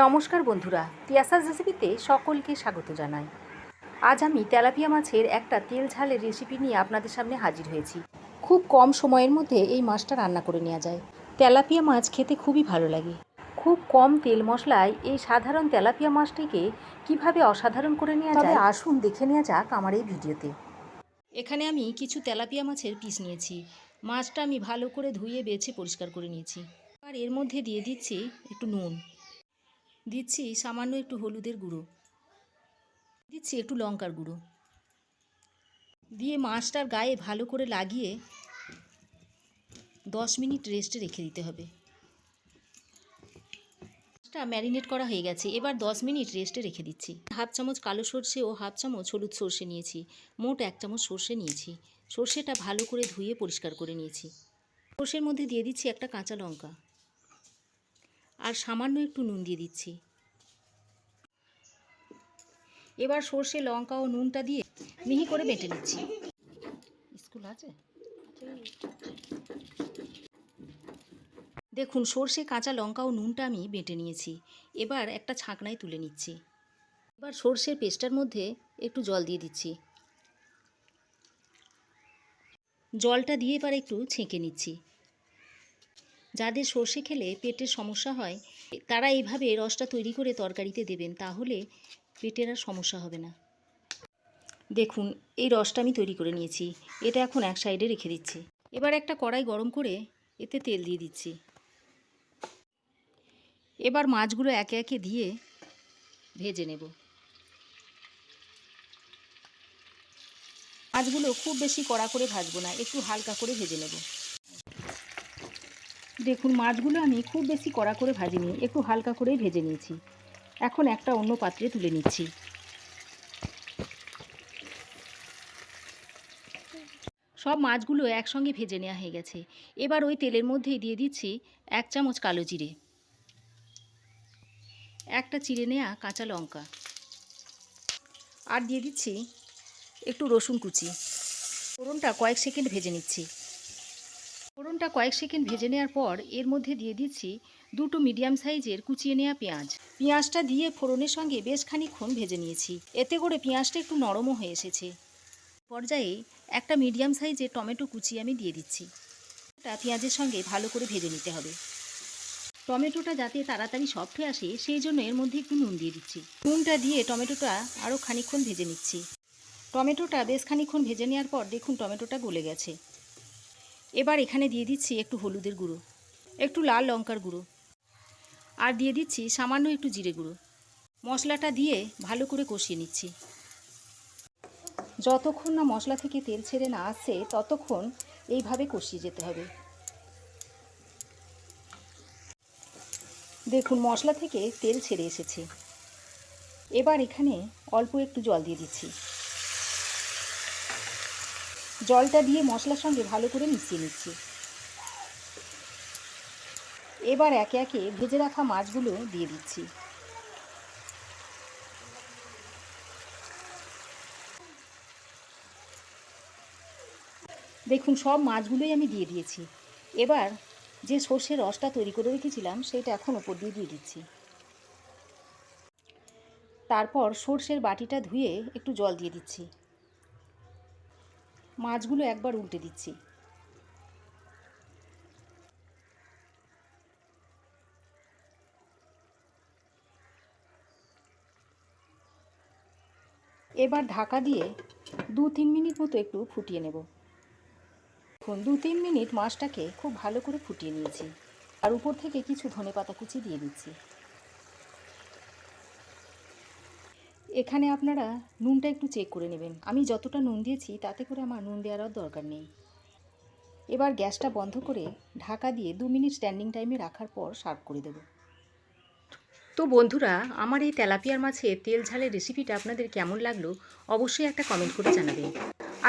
নমস্কার বন্ধুরা তিয়াসাস রেসিপিতে সকলকে স্বাগত জানাই। আজ আমি তেলাপিয়া মাছের একটা তেল ঝালের রেসিপি নিয়ে আপনাদের সামনে হাজির হয়েছি। খুব কম সময়ের মধ্যে এই মাছটা রান্না করে নেওয়া যায়। তেলাপিয়া মাছ খেতে খুবই ভালো লাগে। খুব কম তেল মশলায় এই সাধারণ তেলাপিয়া মাছটিকে কীভাবে অসাধারণ করে নেওয়া যায়? আসুন দেখে নেওয়া যাক আমার এই ভিডিওতে। এখানে আমি কিছু তেলাপিয়া মাছের পিস নিয়েছি। মাছটা আমি ভালো করে ধুয়ে বেছে পরিষ্কার করে নিয়েছি। আর এর মধ্যে দিয়ে দিচ্ছি একটু নুন। দিচ্ছি সামান্য একটু হলুদের গুঁড়ো। দিচ্ছি একটু লঙ্কার গুঁড়ো। দিয়ে মাছটার গায়ে ভালো করে লাগিয়ে দশ মিনিট রেস্টে রেখে দিতে হবে। মাছটা ম্যারিনেট করা হয়ে গেছে। এবার দশ মিনিট রেস্টে রেখে দিচ্ছি। হাফ চামচ কালো সর্ষে ও হাফ চামচ হলুদ সর্ষে নিয়েছি। মোট এক চামচ সর্ষে নিয়েছি। সর্ষেটা ভালো করে ধুয়ে পরিষ্কার করে নিয়েছি। সর্ষের মধ্যে দিয়ে দিচ্ছি একটা কাঁচা লঙ্কা। আর সামান্য একটু নুন দিয়ে দিচ্ছি। এবার সর্ষে লঙ্কা ও নুনটা দিয়ে মিহি করে বেটে নিচ্ছি। স্কুল আছে? দেখুন সর্ষে কাঁচা লঙ্কা ও নুনটা আমি বেটে নিয়েছি। এবার একটা ছাঁকনায় তুলে নিচ্ছি। এবার সর্ষের পেস্টার মধ্যে একটু জল দিয়ে দিচ্ছি। জলটা দিয়ে এবার একটু ছেঁকে নিচ্ছি। যাদের সর্ষে খেলে পেটের সমস্যা হয়, তারা এইভাবে রসটা তৈরি করে তরকারিতে দেবেন, তাহলে পেটের আর সমস্যা হবে না। দেখুন, এই রসটা আমি তৈরি করে নিয়েছি, এটা এখন এক সাইডে রেখে দিচ্ছি। এবার একটা কড়াই গরম করে এতে তেল দিয়ে দিচ্ছি। এবার মাছগুলো একে একে দিয়ে ভেজে নেব। মাছগুলো খুব বেশি কড়া করে ভাজবো না, একটু হালকা করে ভেজে নেব। দেখুন, মাছগুলো আমি খুব বেশি কড়া করে ভাজিনি, একটু হালকা করেই ভেজে নিয়েছি। এখন একটা অন্য পাত্রে তুলে নিচ্ছি। সব মাছগুলো একসঙ্গে ভেজে নেওয়া হয়ে গেছে। এবার ওই তেলের মধ্যেই দিয়ে দিচ্ছি এক চামচ কালো জিরে। একটা চিড়ে নেওয়া কাঁচা লঙ্কা। আর দিয়ে দিচ্ছি একটু রসুন কুচি। ফোড়নটা কয়েক সেকেন্ড ভেজে নিচ্ছি। ফোড়নটা কয়েক সেকেন্ড ভেজে নেওয়ার পর এর মধ্যে দিয়ে দিচ্ছি দুটো মিডিয়াম সাইজের কুচিয়ে নেওয়া পেঁয়াজ। পেঁয়াজটা দিয়ে ফোড়নের সঙ্গে বেশ খানিক্ষণ ভেজে নিয়েছি। এতে করে পেঁয়াজটা একটু নরমও হয়ে এসেছে। পর্যায়ে একটা মিডিয়াম সাইজের টমেটো কুচি আমি দিয়ে দিচ্ছি। এটা পেঁয়াজের সঙ্গে ভালো করে ভেজে নিতে হবে। টমেটোটা যাতে তাড়াতাড়ি সফট হয়ে আসে, সেই জন্য এর মধ্যে একটু নুন দিয়ে দিচ্ছি। নুনটা দিয়ে টমেটোটা আরও খানিক্ষণ ভেজে নিচ্ছি। টমেটোটা বেশ খানিক্ষণ ভেজে নেওয়ার পর দেখুন টমেটোটা গলে গেছে। এবার এখানে দিয়ে দিচ্ছি একটু হলুদের গুঁড়ো, একটু লাল লঙ্কার গুঁড়ো, আর দিয়ে দিচ্ছি সামান্য একটু জিরে গুঁড়ো। মশলাটা দিয়ে ভালো করে কষিয়ে নিচ্ছি। যতক্ষণ না মশলা থেকে তেল ছেড়ে না আসছে, ততক্ষণ এইভাবে কষিয়ে যেতে হবে। দেখুন, মশলা থেকে তেল ছেড়ে এসেছে। এবার এখানে অল্প একটু জল দিয়ে দিচ্ছি। জলটা দিয়ে মশলার সঙ্গে ভালো করে মিশিয়ে নিচ্ছি। এবার একে একে ভেজে রাখা মাছগুলো দিয়ে দিচ্ছি। দেখুন, সব মাছগুলোই আমি দিয়ে দিয়েছি। এবার যে সর্ষের রসটা তৈরি করে রেখেছিলাম, সেটা এখন ওপর দিয়ে দিয়ে দিচ্ছি। তারপর সর্ষের বাটিটা ধুয়ে একটু জল দিয়ে দিচ্ছি। মাছগুলো একবার উল্টে দিচ্ছি। এবার ঢাকা দিয়ে দু তিন মিনিট মতো একটু ফুটিয়ে নেব। এখন দু তিন মিনিট মাছটাকে খুব ভালো করে ফুটিয়ে নিয়েছি। আর উপর থেকে কিছু ধনে পাতা কুচি দিয়ে দিচ্ছি। এখানে আপনারা নুনটা একটু চেক করে নেবেন। আমি যতটা নুন দিয়েছি, তাতে করে আমার নুন দেওয়ার দরকার নেই। এবার গ্যাসটা বন্ধ করে ঢাকা দিয়ে দু মিনিট স্ট্যান্ডিং টাইমে রাখার পর সার্ভ করে দেব। তো বন্ধুরা, আমার এই তেলাপিয়ার মাছে তেল ঝালের রেসিপিটা আপনাদের কেমন লাগল অবশ্যই একটা কমেন্ট করে জানাবেন।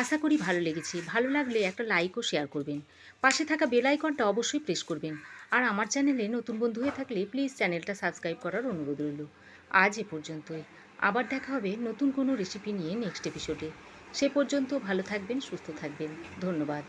আশা করি ভালো লেগেছে। ভালো লাগলে একটা লাইক ও শেয়ার করবেন। পাশে থাকা বেল আইকনটা অবশ্যই প্রেস করবেন। আর আমার চ্যানেলে নতুন বন্ধু হয়ে থাকলে প্লিজ চ্যানেলটা সাবস্ক্রাইব করার অনুরোধ রইল। আজ এ পর্যন্তই। আবার দেখা হবে নতুন কোনো রেসিপি নিয়ে নেক্সট এপিসোডে সে পর্যন্ত ভালো থাকবেন, সুস্থ থাকবেন। ধন্যবাদ।